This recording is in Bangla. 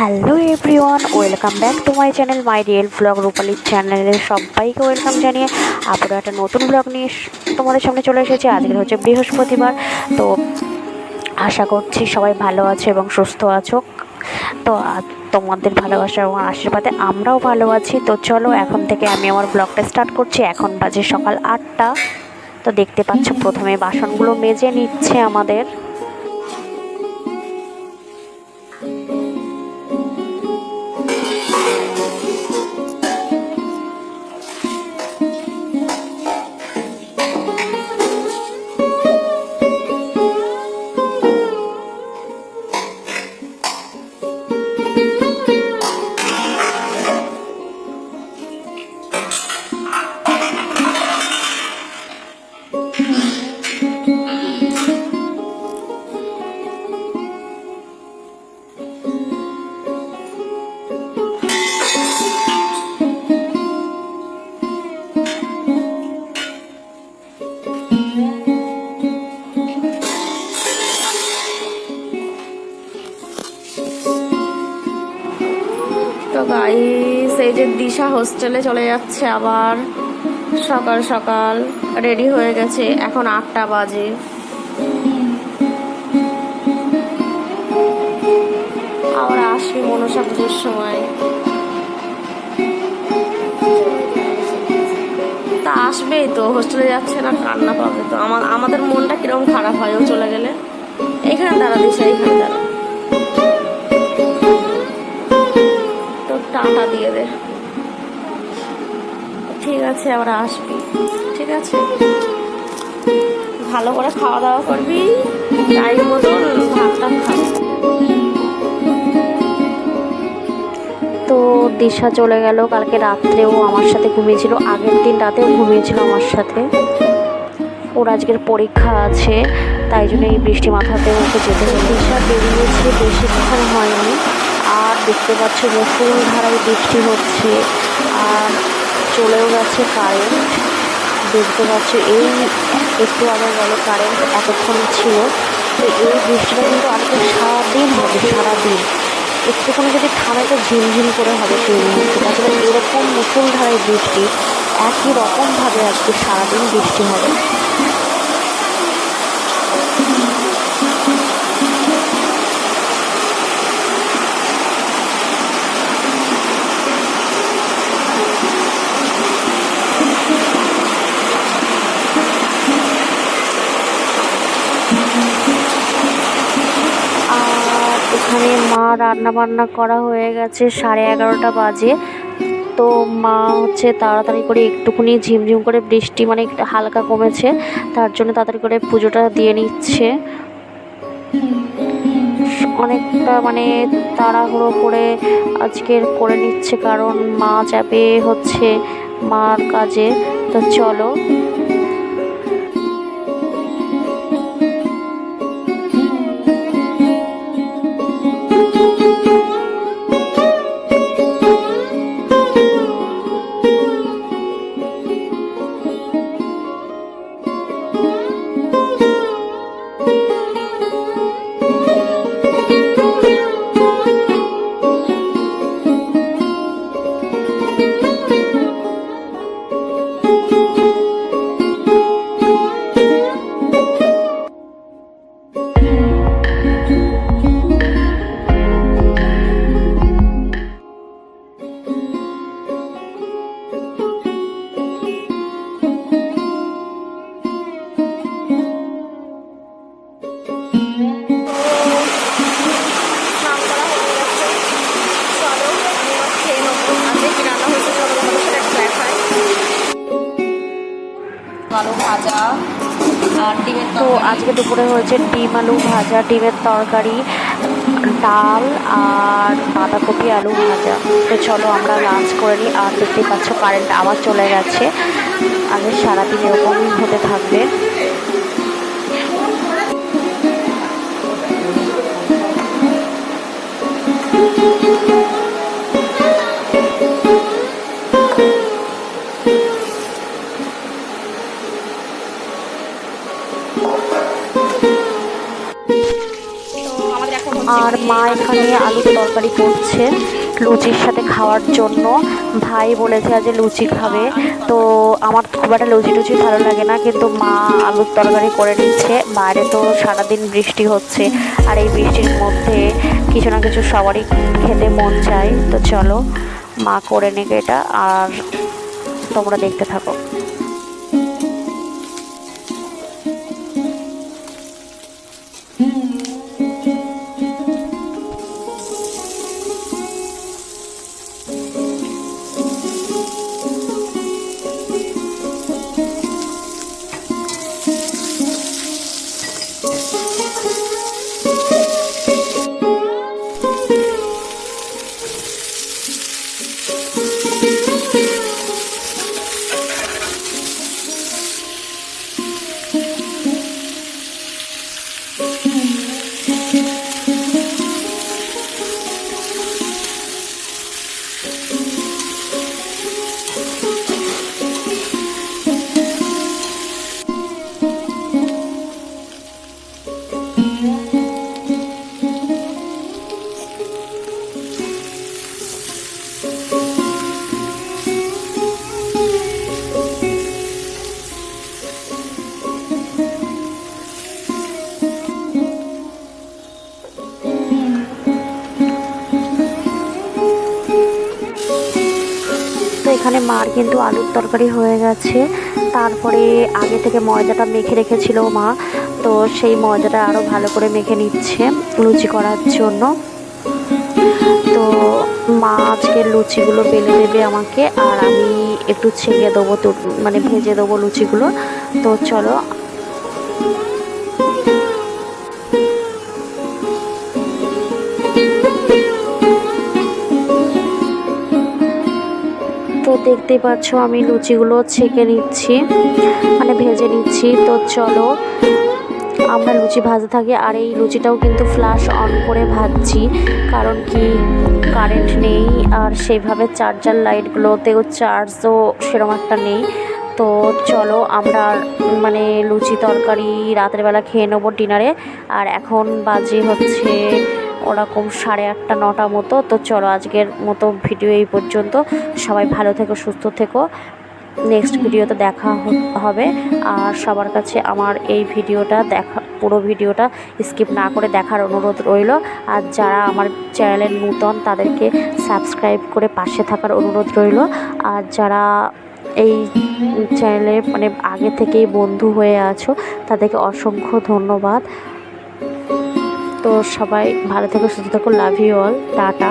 Hello everyone welcome back to my channel my real blog রূপালির চ্যানেলে সবাইকে ওয়েলকাম জানিয়ে আবারও একটা নতুন ব্লগ নিয়ে তোমাদের সামনে চলে এসেছি। আজকে হচ্ছে বৃহস্পতিবার, তো আশা করছি সবাই ভালো আছে এবং সুস্থ আছো। তো তোমাদের ভালোবাসা এবং আশীর্বাদে আমরাও ভালো আছি। তো চলো এখন থেকে আমি আমার ব্লগটা স্টার্ট করছি। এখন বাজে সকাল আটটা। তো দেখতে পাচ্ছ, প্রথমে বাসনগুলো মেজে নিচ্ছে আমাদের। তো গাইস এই যে দিশা হোস্টেলে চলে যাচ্ছে আবার। সকাল সকাল রেডি হয়ে গেছে, এখন আটটা বাজে। আবার আসবি মনসা পুজোর সময়। তা আসবেই তো হোস্টেলে যাচ্ছে না, কান্না পাবে তো। আমার আমাদের মনটা কীরকম খারাপ হয় ও চলে গেলে? এখানে দাঁড়া দিশা এইখানে দাঁড়া। টাটা দিয়ে দে। ঠিক আছে আবার আসবি। ঠিক আছে? ভালো করে খাওয়া দাওয়া করবি টাইম মতন ভাতটা খাবি তো দিশা চলে গেল কালকে রাত্রেও আমার সাথে ঘুমিয়েছিল আগের দিন রাতেও ঘুমিয়েছিল আমার সাথে। ওর আজকের পরীক্ষা আছে তাই জন্য এই বৃষ্টি মাথাতে ওকে যেতে দিশা বেরিয়েছে বেশিক্ষণ হয়নি। দেখতে পাচ্ছ মুসুল ধারায় বৃষ্টি হচ্ছে আর চলেও গেছে কারেন্ট দেখতে পাচ্ছ এই একটু আগে গেল কারেন্ট এতক্ষণ ছিল। তো এই বৃষ্টিটা কিন্তু আজকে সারাদিন হবে, সারাদিন। একটুখানি যদি থামে তো ঝিমঝিম করে হবে সেই মুহূর্তে তাছাড়া এরকম মুসুলধারায় বৃষ্টি, একই রকমভাবে আজকে সারাদিন বৃষ্টি হবে। রান্না বান্না করা হয়ে গেছে, সাড়ে এগারোটা বাজে। তো মা হচ্ছে তাড়াতাড়ি করে একটুখানি ঝিমঝিম করে বৃষ্টি মানে একটু হালকা কমেছে, তার জন্য তাড়াতাড়ি করে পুজোটা দিয়ে নিচ্ছে। অনেকটা মানে তাড়াহুড়ো করে আজকের করে নিচ্ছে, কারণ মা যাবে হচ্ছে মার কাজে। তো চলো আলু ভাজা আর ডিমের তো আজকে দুপুরে হয়েছে ডিম আলু ভাজা ডিমের তরকারি ডাল আর বাঁধাকপি আলু ভাজা। তো চলো আমরা লাঞ্চ করে নিই আর দেখতেই পাচ্ছ কারেন্ট আবার চলে গেছে। আগে সারাদিন এরকমই হতে থাকবে। আর মা এখানে আলুর তরকারি করছে লুচির সাথে খাওয়ার জন্য। ভাই বলেছে আজ লুচি খাবে। তো আমার খুব একটা লুচি টুচি ভালো লাগে না, কিন্তু মা আলুর তরকারি করে নিচ্ছে। বাইরে তো সারাদিন বৃষ্টি হচ্ছে, আর এই বৃষ্টির মধ্যে কিছু না কিছু সবারই খেতে মন চায়। তো চলো, মা করে নেবে এটা, আর তোমরা দেখতে থাকো। মার কিন্তু আলুর তরকারি হয়ে গেছে। তারপরে আগে থেকে ময়দাটা মেখে রেখেছিল মা। তো সেই ময়দাটা আরও ভালো করে মেখে নিচ্ছে লুচি করার জন্য। তো মা আজকে লুচিগুলো বেলে দেবে আমাকে, আর আমি একটু ছেঁকে দেবো মানে ভেজে দেবো লুচিগুলো। তো চলো। তো দেখতে পাচ্ছ, আমি লুচিগুলো ছেঁকে নিচ্ছি মানে ভেজে নিচ্ছি। তো চলো, আমরা লুচি ভাজতে থাকি, আর এই লুচিটাও কিন্তু ফ্ল্যাশ অন করে ভাজছি, কারণ কি কারেন্ট নেই, আর সেইভাবে চার্জার লাইটগুলোতেও চার্জও সেরকম একটা নেই। তো চলো, আমরা মানে লুচি তরকারি রাতের বেলা খেয়ে নেব ডিনারে আর এখন বাজে হচ্ছে ওরকম সাড়ে আটটা, নটা মতো। তো চলো আজকের মতো ভিডিও এই পর্যন্ত। সবাই ভালো থেকো, সুস্থ থেকো। নেক্সট ভিডিওতে দেখা হবে। আর সবার কাছে আমার এই ভিডিওটা দেখা, পুরো ভিডিওটা স্কিপ না করে দেখার অনুরোধ রইল। আর যারা আমার চ্যানেলের নূতন, তাদেরকে সাবস্ক্রাইব করে পাশে থাকার অনুরোধ রইল। আর যারা এই চ্যানেলে মানে আগে থেকেই বন্ধু হয়ে আছো, তাদেরকে অসংখ্য ধন্যবাদ। তো সবাই ভালো থেকো সুস্থ থেকো লাভ ইউ অল টাটা।